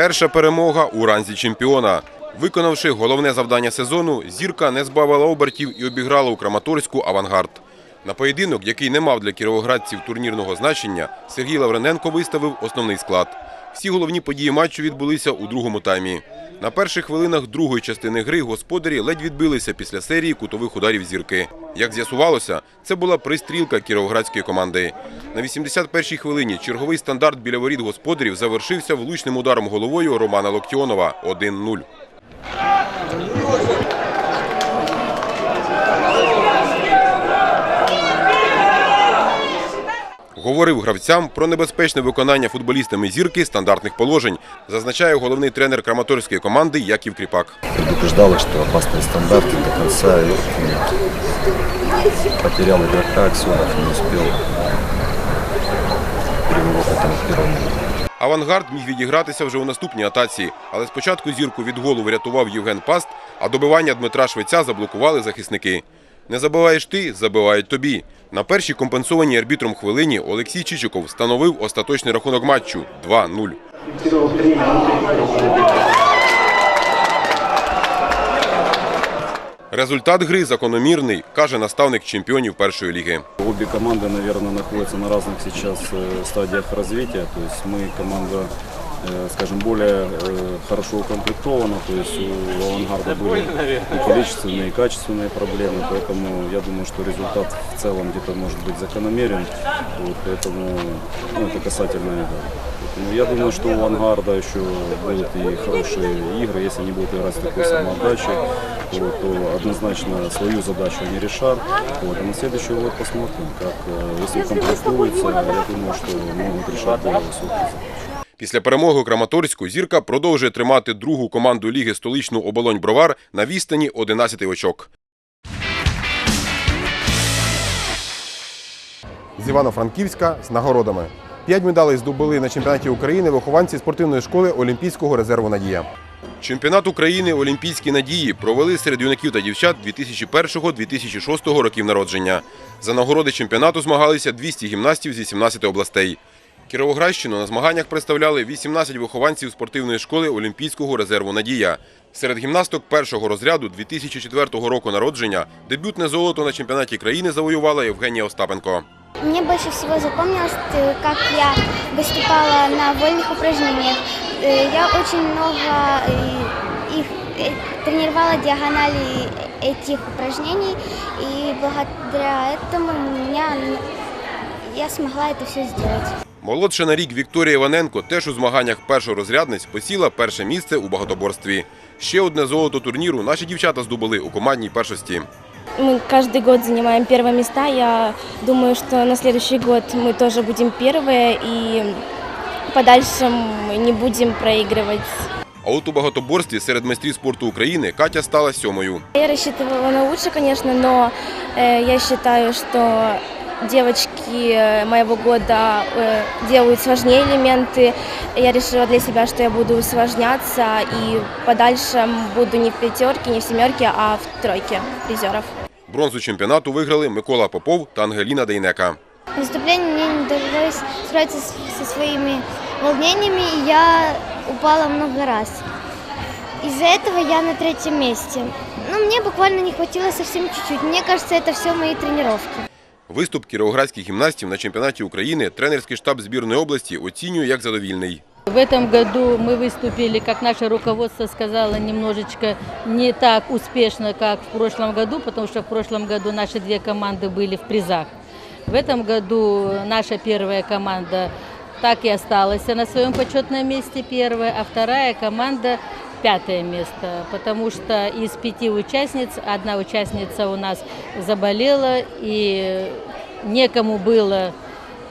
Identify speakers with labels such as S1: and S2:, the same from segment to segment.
S1: Перша перемога у ранзі чемпіона. Виконавши головне завдання сезону, зірка не збавила обертів і обіграла у Краматорську авангард. На поєдинок, який не мав для кіровоградців турнірного значення, Сергій Лаврененко виставив основний склад. Всі головні події матчу відбулися у другому таймі. На перших хвилинах другої частини гри господарі ледь відбилися після серії кутових ударів зірки. Як з'ясувалося, це була пристрілка кіровоградської команди. На 81-й хвилині черговий стандарт біля воріт господарів завершився влучним ударом головою Романа Локтіонова 1-0. Говорив гравцям про небезпечне виконання футболістами зірки стандартних положень, зазначає головний тренер краматорської команди Яків Кріпак.
S2: предупреждала, что опасные стандарты до ну, потерял игрока, Аксенов не успел переворот там в первом.
S1: Авангард міг відігратися вже у наступній атаці, але спочатку зірку від голу врятував Євген Паст, а добивання Дмитра Швеця заблокували захисники. Не забиваєш ти, забивають тобі. На першій компенсованій арбітром хвилині Олексій Чичиков встановив остаточний рахунок матчу 2-0. Результат гри закономірний, каже наставник чемпіонів першої ліги.
S3: Обе команды, наверное, находятся на разных сейчас э, стадиях развития. То есть мы команда, э, скажем, более э, хорошо укомплектована. То есть у авангарда были и количественные, и качественные проблемы. Поэтому я думаю, что результат в целом где-то может быть закономерен. Вот, поэтому ну, это касательно этого. Поэтому я думаю, что у авангарда еще будут и хорошие игры. Если они будут играть с такой самоотдачей, вот, то однозначно свою задачу они решат. Вот, а на следующий год посмотрим, как э, если укомплектуются, я думаю, что могут решать более высокие задачи.
S1: Після перемоги у Краматорську зірка продовжує тримати другу команду ліги столичну оболонь Бровар на відстані 11 очок. З Івано-Франківська з нагородами. П'ять медалей здобули на чемпіонаті України вихованці спортивної школи Олімпійського резерву Надія. Чемпіонат України Олімпійські надії провели серед юнаків та дівчат 2001-2006 років народження. За нагороди чемпіонату змагалися 200 гімнастів зі 17 областей. Кіровоградщину на змаганнях представляли 18 вихованців спортивної школи Олімпійського резерву Надія. Серед гімнасток першого розряду 2004 року народження дебютне золото на чемпіонаті країни завоювала Євгенія Остапенко.
S4: Мне больше всего запомнилось, э, как я выступала на вольных упражнениях. Э, Я очень много э, их э, тренировала диагонали этих упражнений, и благодаря этому у меня, я смогла это все сделать.
S1: Молодша на рік Вікторія Іваненко теж у змаганнях першорозрядниць посіла перше місце у багатоборстві. Ще одне золото турніру наші дівчата здобули у командній першості.
S5: Мы каждый год занимаем первые места. Я думаю, что на следующий год мы тоже будем первые и подальше мы не будем проигрывать.
S1: А от у багатоборстві серед майстрів спорту України Катя стала сьомою.
S5: Я рассчитывала на лучше, конечно, но э, я считаю, что девочки э, моего года э, делают сложнее элементы. Я решила для себя, что я буду усложняться и в подальшем буду не в пятерке, не в семерке, а в тройке призеров.
S1: Бронзу чемпіонату виграли Микола Попов та Ангеліна Дейнека.
S4: В наступлении мне не удалось справиться с- со своими волнениями, и я упала много раз. Из-за этого я на третьем месте. Ну, мне буквально не хватило совсем чуть-чуть. Мне кажется, это все мои тренировки.
S1: Виступ кіровоградських гімнастів на чемпіонаті України тренерський штаб збірної області оцінює як задовільний.
S6: В этом году мы выступили, как наше руководство сказало, немножечко не так успешно, как в прошлом году, потому что в прошлом году наши две команды были в призах. В этом году наша первая команда так и осталась на своем почетном месте первая, а вторая команда пятое место, потому что из пяти участниц одна участница у нас заболела и некому было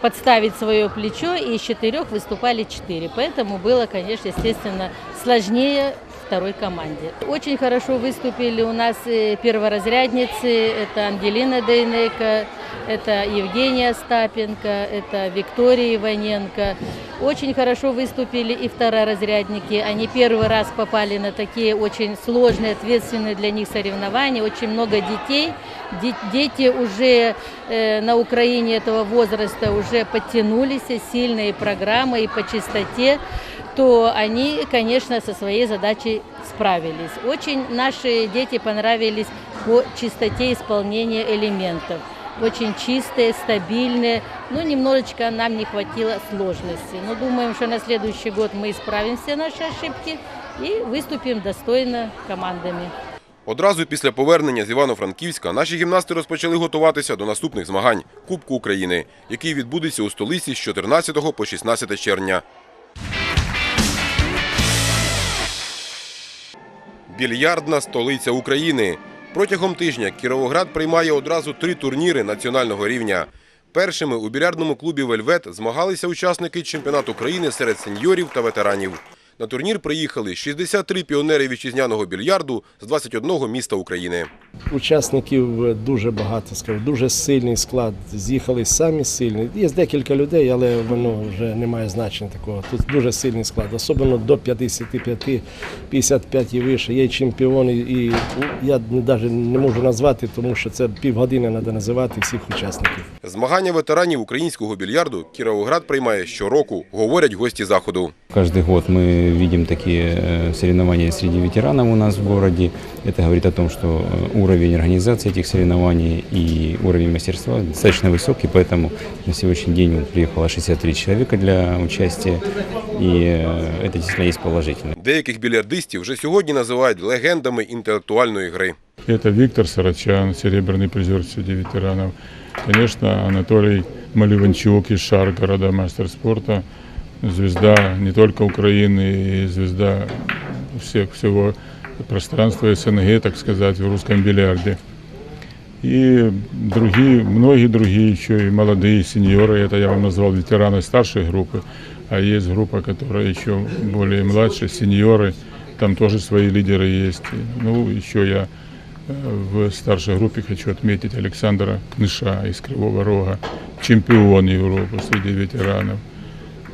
S6: подставить свое плечо, и из четырех выступали четыре. Поэтому было, конечно, естественно, сложнее второй команде. Очень хорошо выступили у нас э, перворазрядницы. Это Ангелина Дейнека, это Евгения Остапенко, это Виктория Иваненко. Очень хорошо выступили и второразрядники. Они первый раз попали на такие очень сложные, ответственные для них соревнования. Очень много детей. Де- Дети уже э, на Украине этого возраста уже подтянулись, сильные программы и по чистоте. то они, конечно, со своей задачей справились. Очень наши дети понравились по чистоте исполнения элементов. Очень чистые, стабильные. Ну, немножечко нам не хватило сложности. Но думаем, что на следующий год мы исправим все наши ошибки и выступим достойно командами.
S1: Одразу після повернення з Івано-Франківська наші гімнасти розпочали готуватися до наступних змагань Кубку України, який відбудеться у столиці з 14 по 16 червня. Більярдна столиця України. Протягом тижня Кіровоград приймає одразу три турніри національного рівня. Першими у білярдному клубі Вельвет змагалися учасники чемпіонату країни серед сеньорів та ветеранів. На турнір приїхали 63 піонери вітчизняного більярду з 21 міста України.
S7: Учасників дуже багато, скажу, дуже сильний склад. З'їхали самі сильні. Є декілька людей, але воно вже не має значення такого. Тут дуже сильний склад, особливо до 55, 55 і вище. Є чемпіони, і я навіть не можу назвати, тому що це півгодини треба називати всіх учасників.
S1: Змагання ветеранів українського більярду Кіровоград приймає щороку, говорять гості заходу.
S8: Каждый год мы видим такие э, соревнования среди ветеранов у нас в городе. Это говорит о том, что э, уровень организации этих соревнований и уровень мастерства достаточно высокий, поэтому на сегодняшний день вот приехало 63 человека для участия, и э, это действительно есть положительно.
S1: Деяких більярдистів вже сьогодні називають легендами інтелектуальної гри.
S9: Это Виктор Сарачан, серебряный призер среди ветеранов. Конечно, Анатолий Маливанчук из Шар, города мастер спорта. Звезда не только Украины, и звезда всех, всего пространства СНГ, так сказать, в русском бильярде. И другие, многие другие еще и молодые сеньоры, это я вам назвал ветераны старшей группы, а есть группа, которая еще более младшая, сеньоры, там тоже свои лидеры есть. Ну, еще я э, в старшей группе хочу отметить Александра Кныша из Кривого Рога, чемпион Европы среди ветеранов.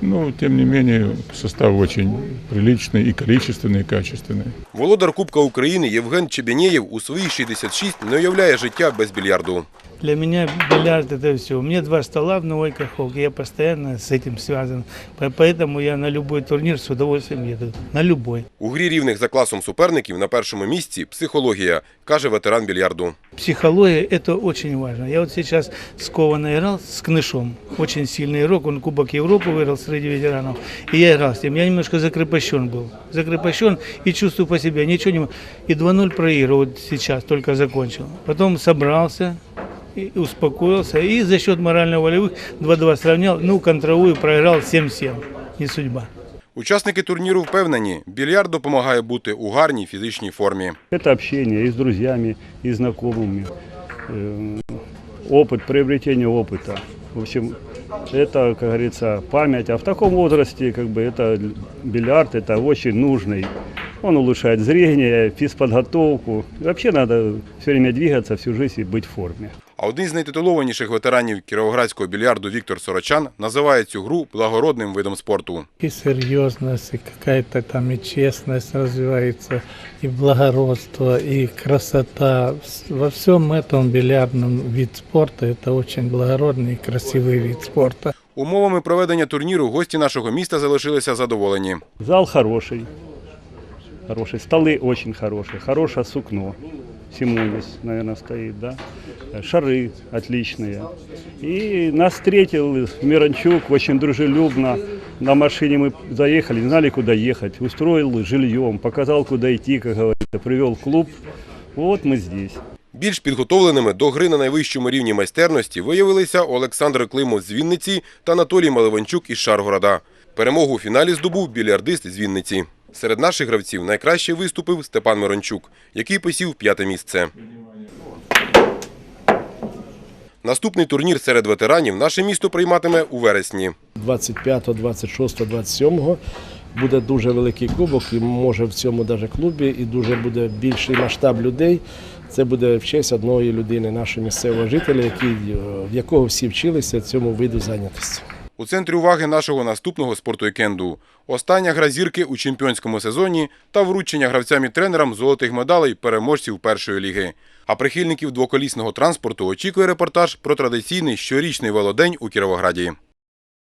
S9: Ну, тем не менее, состав очень приличный и количественный, и качественный.
S1: Володар Кубка України Євген Чебенєєв у свої 66 не уявляє життя без більярду.
S10: Для меня бильярд это все. У меня два стола в новой каховке, я постоянно с этим связан. По- Поэтому я на любой турнир с удовольствием еду. На любой.
S1: У грі рівних за класом суперників на першому місці психологія, каже ветеран більярду.
S10: Психология это очень важно. Я вот сейчас с Кованой играл с Кнышом. Очень сильный игрок, он Кубок Европы выиграл среди ветеранов. И я играл с ним. Я немножко закрепощен был. Закрепощен и чувствую по себе. Ничего не... м- И 2-0 проиграл вот сейчас, только закончил. Потом собрался, и успокоился. И за счет морально-волевых 2-2 сравнял. Ну, контровую проиграл 7-7. Не судьба.
S1: Учасники турніру впевнені, більярд допомагає бути у гарній фізичній формі.
S11: Это общение и с друзьями, и знакомыми, э, опыт, приобретение опыта. В общем, это, как говорится, память. А в таком возрасте, как бы, это бильярд, это очень нужный. Он улучшает зрение, физподготовку. И вообще надо все время двигаться, всю жизнь и быть в форме.
S1: А один з найтитулованіших ветеранів кіровоградського більярду Віктор Сорочан називає цю гру благородним видом спорту.
S10: И серьезность, и какая-то там и честность развивается, и благородство, и красота. Во всем этом бильярдном вид спорта это очень благородный и красивый вид спорта.
S1: Умовами проведення турніру гості нашого міста залишилися задоволені.
S11: Зал хороший, хороший, столы очень хорошие, хорошее сукно. Симонис, наверное, стоит, да. Шары отличные. И нас встретил Миранчук очень дружелюбно. На машине мы заехали, не знали, куда ехать. Устроил жильем, показал, куда идти, как говорится, привел в клуб. Вот мы здесь.
S1: Більш підготовленими до гри на найвищому рівні майстерності виявилися Олександр Климов з Вінниці та Анатолій Маливанчук із Шаргорода. Перемогу у фіналі здобув більярдист з Вінниці. Серед наших гравців найкраще виступив Степан Мирончук, який посів п'яте місце. Наступний турнір серед ветеранів наше місто прийматиме у вересні.
S7: 25, 26, 27 буде дуже великий кубок, і може в цьому даже клубі і дуже буде більший масштаб людей. Це буде в честь одної людини, нашого місцевого жителя, який, е, в якого всі вчилися цьому виду зайнятості.
S1: У центрі уваги нашого наступного спортуікенду – остання гра зірки у чемпіонському сезоні та вручення гравцям і тренерам золотих медалей переможців першої ліги. А прихильників двоколісного транспорту очікує репортаж про традиційний щорічний велодень у Кіровограді.